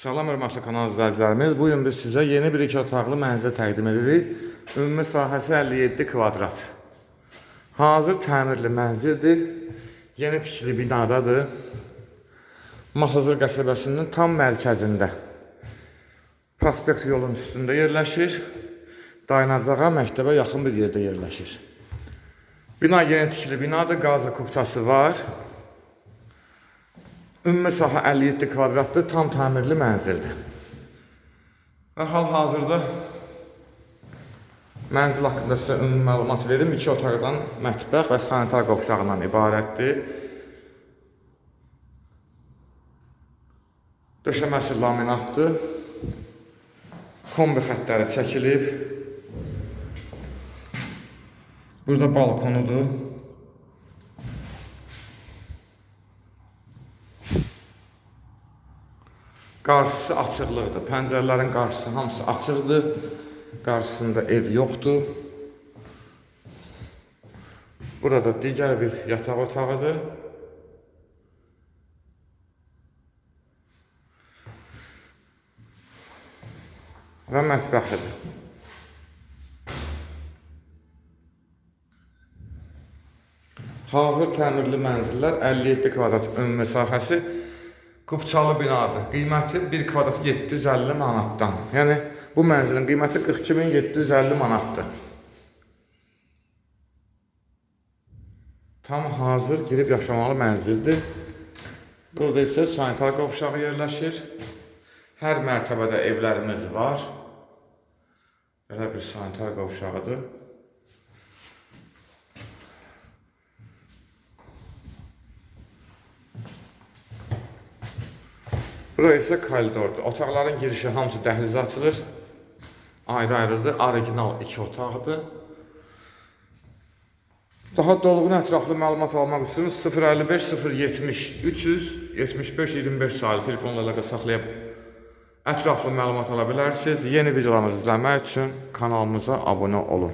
Salam hörmətli kanal izləyicilərimiz. Bu gün biz sizə yeni bir iki otaqlı mənzil təqdim edirik. Ümumi sahəsi 57 kvadrat. Hazır təmirli mənzildir. Yeni tikili binadadır. Masazır qəsəbəsinin tam mərkəzində. Prospekt yolun üstündə yerləşir. Dayanacağa məktəbə yaxın bir yerdə yerləşir. Bina yeni tikili binadır, qazı kupçası var. Ümumi sahə 57 kvadratdır, tam təmirli mənzildir. Və hal-hazırda mənzil haqqında sizə ümumi məlumat verim. İki otaqdan mətbəx və sanitar qovşağından ibarətdir. Döşəməsi laminatdır. Kombi xəttləri çəkilib. Burada balkonudur. Qarşısı açıqlıqdır. Pəncərələrin qarşısı hamısı açıqdır. Qarşısında ev yoxdur. Burada digər bir yataq otağıdır. Və mətbəxidir. Hazır təmirli mənzillər 57 kvadrat ümumi sahəsi Qubçalı binadır. Qiyməti 1 kvadrat 750 manatdan. Yəni bu mənzilin qiyməti 42750 manatdır. Tam hazır girib yaşamalı mənzildir. Burada isə sanitar qovşağı yerləşir. Hər mərtəbədə evlərimiz var. Belə bir sanitar qovşağıdır. Bura isə koridordur. Otaqların girişi hamısı dəhlizə açılır. Ayrı-ayrıdır. Orijinal iki otaqdır. Daha dolğun ətraflı məlumat almaq üçün 055 070 375 25 sayılı telefonla əlaqə saxlayıb ətraflı məlumat ala bilərsiniz. Yeni videolarımızı izləmək üçün kanalımıza abunə olun.